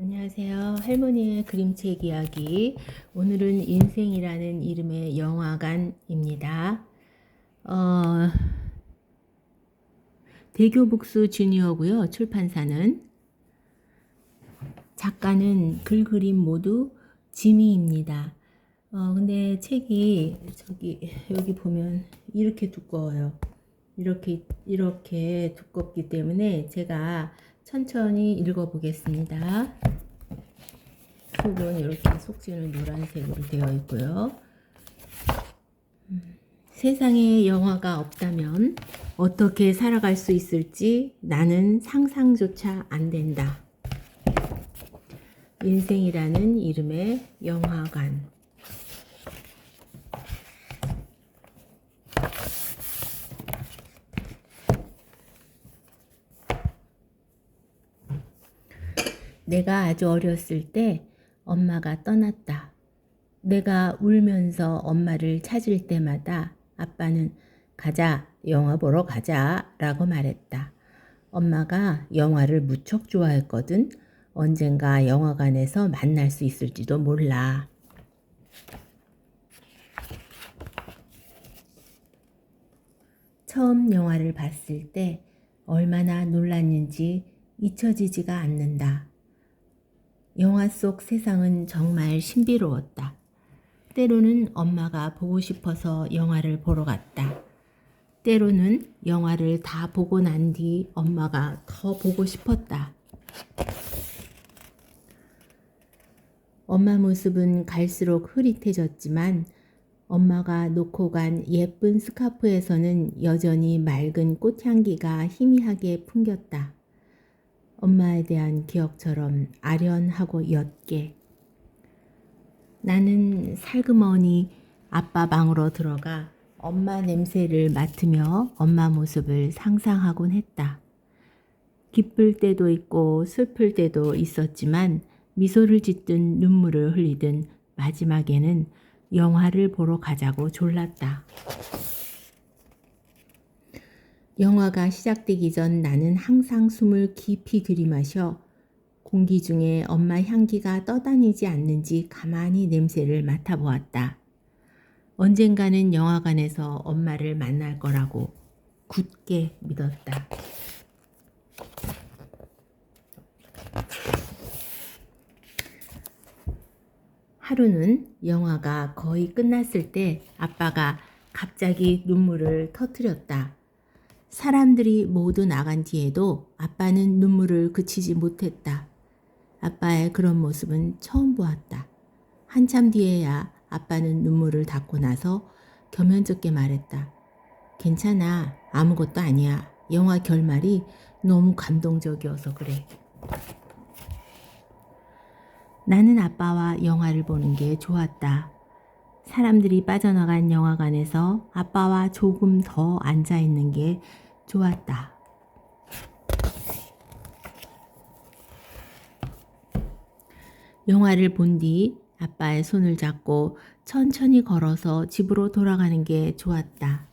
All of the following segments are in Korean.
안녕하세요. 할머니의 그림책 이야기. 오늘은 인생이라는 이름의 영화관입니다. 어, 대교북수 주니어고요. 출판사는 작가는 글 그림 모두 지미입니다. 어, 근데 책이 저기 여기 보면 이렇게 두꺼워요. 이렇게 이렇게 두껍기 때문에 제가 천천히 읽어보겠습니다. 속은 이렇게 속지는 노란색으로 되어 있고요. 음, 세상에 영화가 없다면 어떻게 살아갈 수 있을지 나는 상상조차 안 된다. 인생이라는 이름의 영화관. 내가 아주 어렸을 때 엄마가 떠났다. 내가 울면서 엄마를 찾을 때마다 아빠는 가자, 영화 보러 가자 라고 말했다. 엄마가 영화를 무척 좋아했거든. 언젠가 영화관에서 만날 수 있을지도 몰라. 처음 영화를 봤을 때 얼마나 놀랐는지 잊혀지지가 않는다. 영화 속 세상은 정말 신비로웠다. 때로는 엄마가 보고 싶어서 영화를 보러 갔다. 때로는 영화를 다 보고 난 뒤 엄마가 더 보고 싶었다. 엄마 모습은 갈수록 흐릿해졌지만 엄마가 놓고 간 예쁜 스카프에서는 여전히 맑은 꽃향기가 희미하게 풍겼다. 엄마에 대한 기억처럼 아련하고 옅게. 나는 살그머니 아빠 방으로 들어가 엄마 냄새를 맡으며 엄마 모습을 상상하곤 했다. 기쁠 때도 있고 슬플 때도 있었지만 미소를 짓든 눈물을 흘리든 마지막에는 영화를 보러 가자고 졸랐다. 영화가 시작되기 전 나는 항상 숨을 깊이 들이마셔 공기 중에 엄마 향기가 떠다니지 않는지 가만히 냄새를 맡아보았다. 언젠가는 영화관에서 엄마를 만날 거라고 굳게 믿었다. 하루는 영화가 거의 끝났을 때 아빠가 갑자기 눈물을 터뜨렸다. 사람들이 모두 나간 뒤에도 아빠는 눈물을 그치지 못했다. 아빠의 그런 모습은 처음 보았다. 한참 뒤에야 아빠는 눈물을 닦고 나서 겸연쩍게 말했다. 괜찮아. 아무것도 아니야. 영화 결말이 너무 감동적이어서 그래. 나는 아빠와 영화를 보는 게 좋았다. 사람들이 빠져나간 영화관에서 아빠와 조금 더 앉아 있는 게 좋았다. 영화를 본 뒤 아빠의 손을 잡고 천천히 걸어서 집으로 돌아가는 게 좋았다.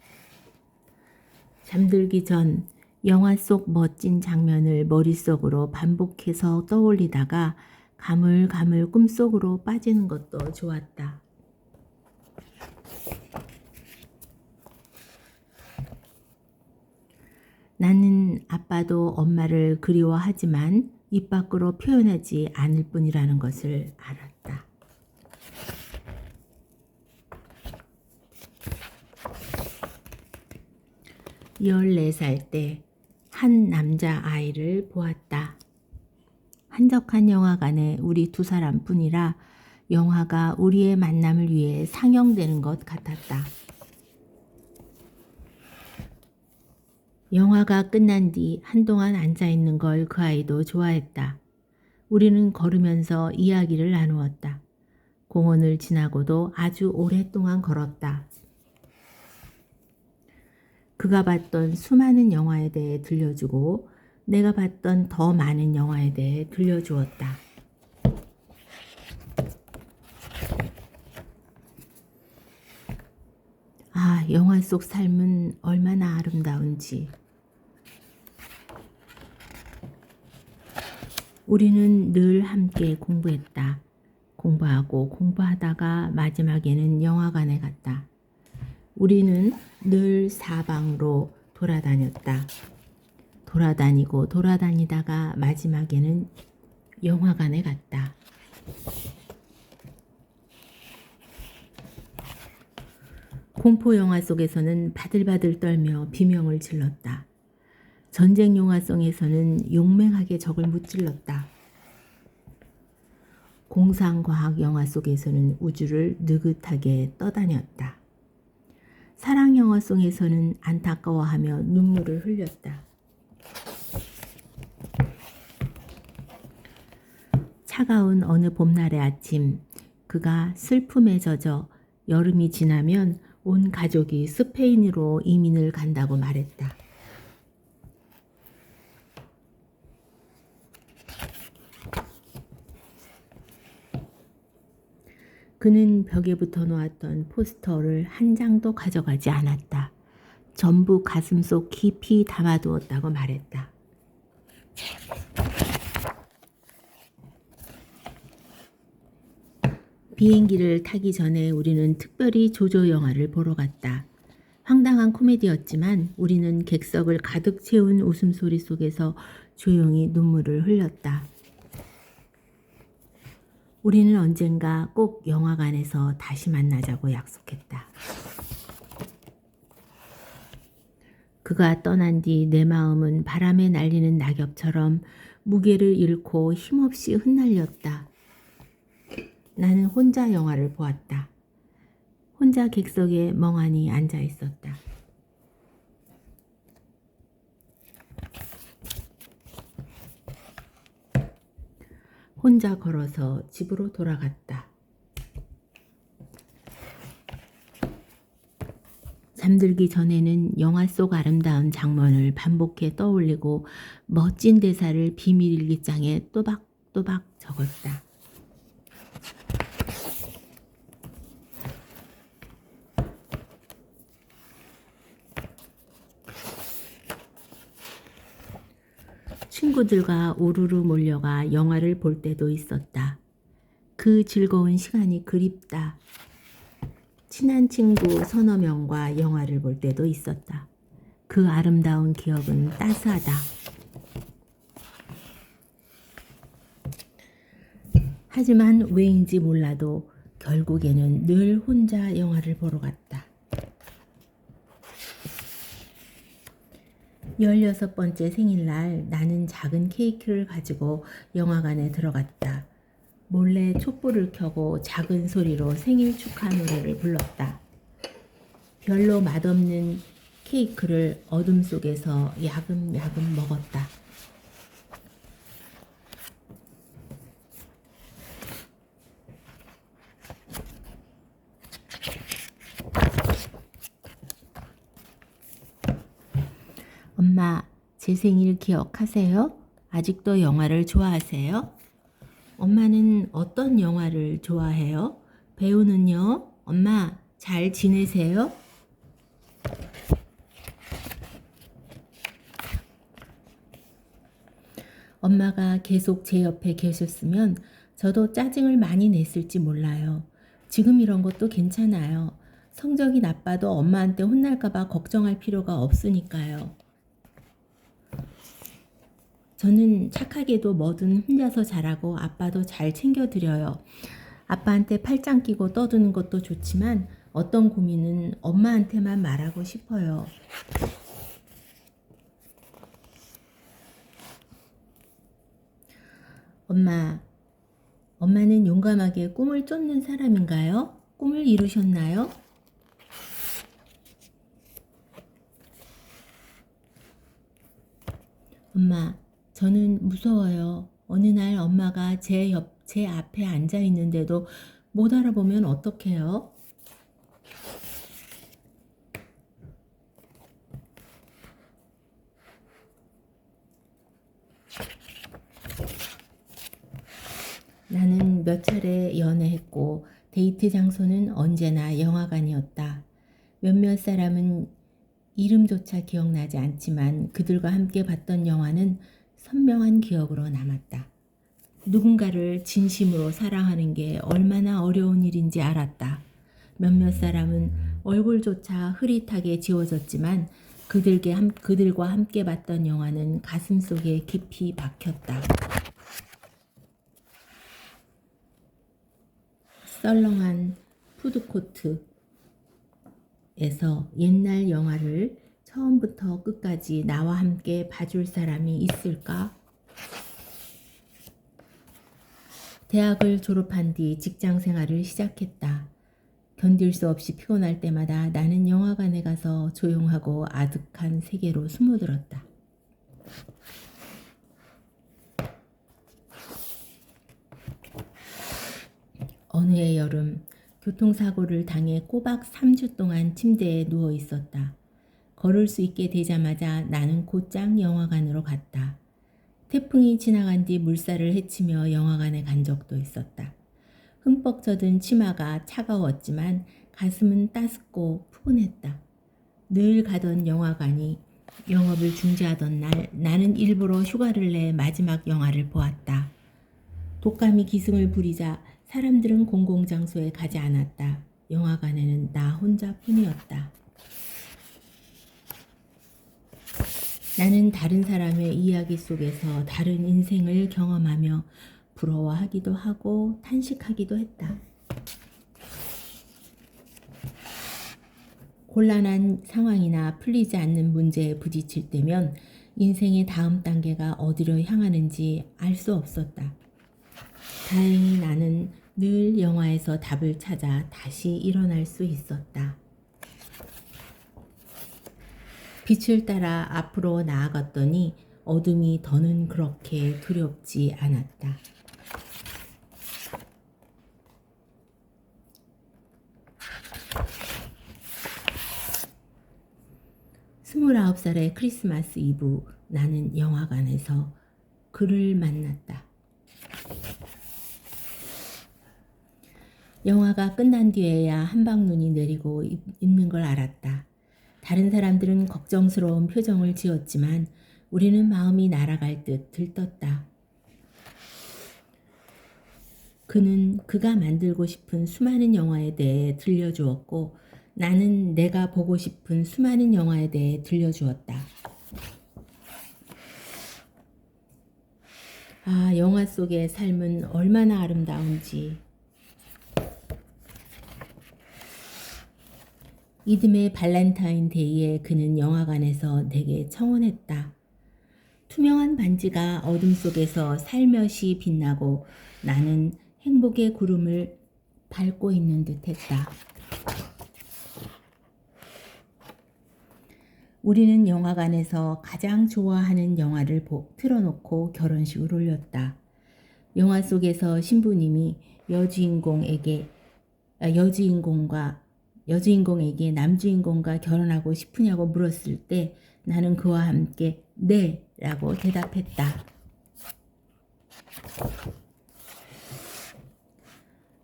잠들기 전 영화 속 멋진 장면을 머릿속으로 반복해서 떠올리다가 가물가물 꿈속으로 빠지는 것도 좋았다. 나는 아빠도 엄마를 그리워하지만 입 밖으로 표현하지 않을 뿐이라는 것을 알았다. 열네 살 때 한 남자 아이를 보았다. 한적한 영화관에 우리 두 사람 뿐이라 영화가 우리의 만남을 위해 상영되는 것 같았다. 영화가 끝난 뒤 한동안 앉아 있는 걸 그 아이도 좋아했다. 우리는 걸으면서 이야기를 나누었다. 공원을 지나고도 아주 오랫동안 걸었다. 그가 봤던 수많은 영화에 대해 들려주고 내가 봤던 더 많은 영화에 대해 들려주었다. 아, 영화 속 삶은 얼마나 아름다운지. 우리는 늘 함께 공부했다. 공부하고 공부하다가 마지막에는 영화관에 갔다. 우리는 늘 사방으로 돌아다녔다. 돌아다니고 돌아다니다가 마지막에는 영화관에 갔다. 공포 영화 속에서는 바들바들 떨며 비명을 질렀다. 전쟁 영화성에서는 용맹하게 적을 무찔렀다. 공상과학 영화 속에서는 우주를 느긋하게 떠다녔다. 사랑 영화 속에서는 안타까워하며 눈물을 흘렸다. 차가운 어느 봄날의 아침, 그가 슬픔에 젖어 여름이 지나면 온 가족이 스페인으로 이민을 간다고 말했다. 그는 벽에 붙어 놓았던 포스터를 한 장도 가져가지 않았다. 전부 가슴 속 깊이 담아두었다고 말했다. 비행기를 타기 전에 우리는 특별히 조조 영화를 보러 갔다. 황당한 코미디였지만 우리는 객석을 가득 채운 웃음소리 속에서 조용히 눈물을 흘렸다. 우리는 언젠가 꼭 영화관에서 다시 만나자고 약속했다. 그가 떠난 뒤 내 마음은 바람에 날리는 낙엽처럼 무게를 잃고 힘없이 흩날렸다. 나는 혼자 영화를 보았다. 혼자 객석에 멍하니 앉아 있었다. 혼자 걸어서 집으로 돌아갔다. 잠들기 전에는 영화 속 아름다운 장면을 반복해 떠올리고 멋진 대사를 비밀 일기장에 또박또박 적었다. 친구들과 우르르 몰려가 영화를 볼 때도 있었다. 그 즐거운 시간이 그립다. 친한 친구 서너 명과 영화를 볼 때도 있었다. 그 아름다운 기억은 따스하다. 하지만 왜인지 몰라도 결국에는 늘 혼자 영화를 보러 갔다. 16번째 생일날 나는 작은 케이크를 가지고 영화관에 들어갔다. 몰래 촛불을 켜고 작은 소리로 생일 축하 노래를 불렀다. 별로 맛없는 케이크를 어둠 속에서 야금야금 먹었다. 엄마, 제 생일 기억하세요? 아직도 영화를 좋아하세요? 엄마는 어떤 영화를 좋아해요? 배우는요? 엄마, 잘 지내세요? 엄마가 계속 제 옆에 계셨으면 저도 짜증을 많이 냈을지 몰라요. 지금 이런 것도 괜찮아요. 성적이 나빠도 엄마한테 혼날까봐 걱정할 필요가 없으니까요. 저는 착하게도 뭐든 혼자서 잘하고 아빠도 잘 챙겨드려요. 아빠한테 팔짱 끼고 떠드는 것도 좋지만 어떤 고민은 엄마한테만 말하고 싶어요. 엄마, 엄마는 용감하게 꿈을 쫓는 사람인가요? 꿈을 이루셨나요? 엄마, 저는 무서워요. 어느 날 엄마가 제 옆, 제 앞에 앉아 있는데도 못 알아보면 어떡해요? 나는 몇 차례 연애했고 데이트 장소는 언제나 영화관이었다. 몇몇 사람은 이름조차 기억나지 않지만 그들과 함께 봤던 영화는 선명한 기억으로 남았다. 누군가를 진심으로 사랑하는 게 얼마나 어려운 일인지 알았다. 몇몇 사람은 얼굴조차 흐릿하게 지워졌지만 그들께 함, 그들과 함께 봤던 영화는 가슴 속에 깊이 박혔다. 썰렁한 푸드코트에서 옛날 영화를 처음부터 끝까지 나와 함께 봐줄 사람이 있을까? 대학을 졸업한 뒤 직장 생활을 시작했다. 견딜 수 없이 피곤할 때마다 나는 영화관에 가서 조용하고 아득한 세계로 숨어들었다. 어느 해 여름 교통사고를 당해 꼬박 3주 동안 침대에 누워 있었다. 걸을 수 있게 되자마자 나는 곧장 영화관으로 갔다. 태풍이 지나간 뒤 물살을 헤치며 영화관에 간 적도 있었다. 흠뻑 젖은 치마가 차가웠지만 가슴은 따숩고 푸근했다. 늘 가던 영화관이 영업을 중지하던 날 나는 일부러 휴가를 내 마지막 영화를 보았다. 독감이 기승을 부리자 사람들은 공공장소에 가지 않았다. 영화관에는 나 혼자뿐이었다. 나는 다른 사람의 이야기 속에서 다른 인생을 경험하며 부러워하기도 하고 탄식하기도 했다. 곤란한 상황이나 풀리지 않는 문제에 부딪힐 때면 인생의 다음 단계가 어디로 향하는지 알 수 없었다. 다행히 나는 늘 영화에서 답을 찾아 다시 일어날 수 있었다. 빛을 따라 앞으로 나아갔더니 어둠이 더는 그렇게 두렵지 않았다. 스물아홉 살의 크리스마스 이브 나는 영화관에서 그를 만났다. 영화가 끝난 뒤에야 한방 눈이 내리고 있- 있는 걸 알았다. 다른 사람들은 걱정스러운 표정을 지었지만 우리는 마음이 날아갈 듯 들떴다. 그는 그가 만들고 싶은 수많은 영화에 대해 들려주었고 나는 내가 보고 싶은 수많은 영화에 대해 들려주었다. 아, 영화 속의 삶은 얼마나 아름다운지. 이듬해 발렌타인데이에 그는 영화관에서 내게 청혼했다. 투명한 반지가 어둠 속에서 살며시 빛나고 나는 행복의 구름을 밟고 있는 듯 했다. 우리는 영화관에서 가장 좋아하는 영화를 보, 틀어놓고 결혼식을 올렸다. 영화 속에서 신부님이 여주인공에게 아, 여주인공과 여주인공에게 남주인공과 결혼하고 싶으냐고 물었을 때 나는 그와 함께 네 라고 대답했다.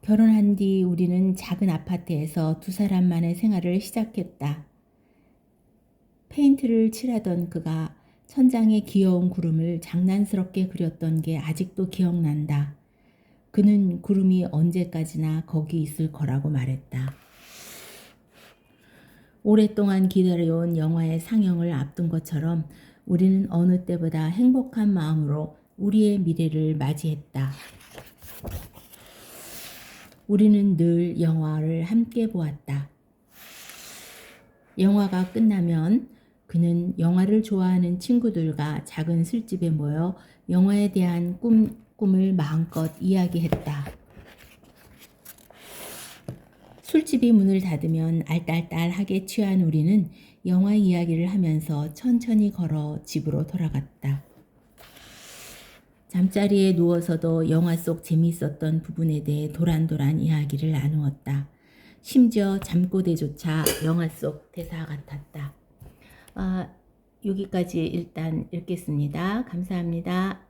결혼한 뒤 우리는 작은 아파트에서 두 사람만의 생활을 시작했다. 페인트를 칠하던 그가 천장에 귀여운 구름을 장난스럽게 그렸던 게 아직도 기억난다. 그는 구름이 언제까지나 거기 있을 거라고 말했다. 오랫동안 기다려온 영화의 상영을 앞둔 것처럼 우리는 어느 때보다 행복한 마음으로 우리의 미래를 맞이했다. 우리는 늘 영화를 함께 보았다. 영화가 끝나면 그는 영화를 좋아하는 친구들과 작은 술집에 모여 영화에 대한 꿈, 꿈을 마음껏 이야기했다. 술집이 문을 닫으면 알딸딸하게 취한 우리는 영화 이야기를 하면서 천천히 걸어 집으로 돌아갔다. 잠자리에 누워서도 영화 속 재미있었던 부분에 대해 도란도란 이야기를 나누었다. 심지어 잠꼬대조차 영화 속 대사 같았다. 아, 여기까지 일단 읽겠습니다. 감사합니다.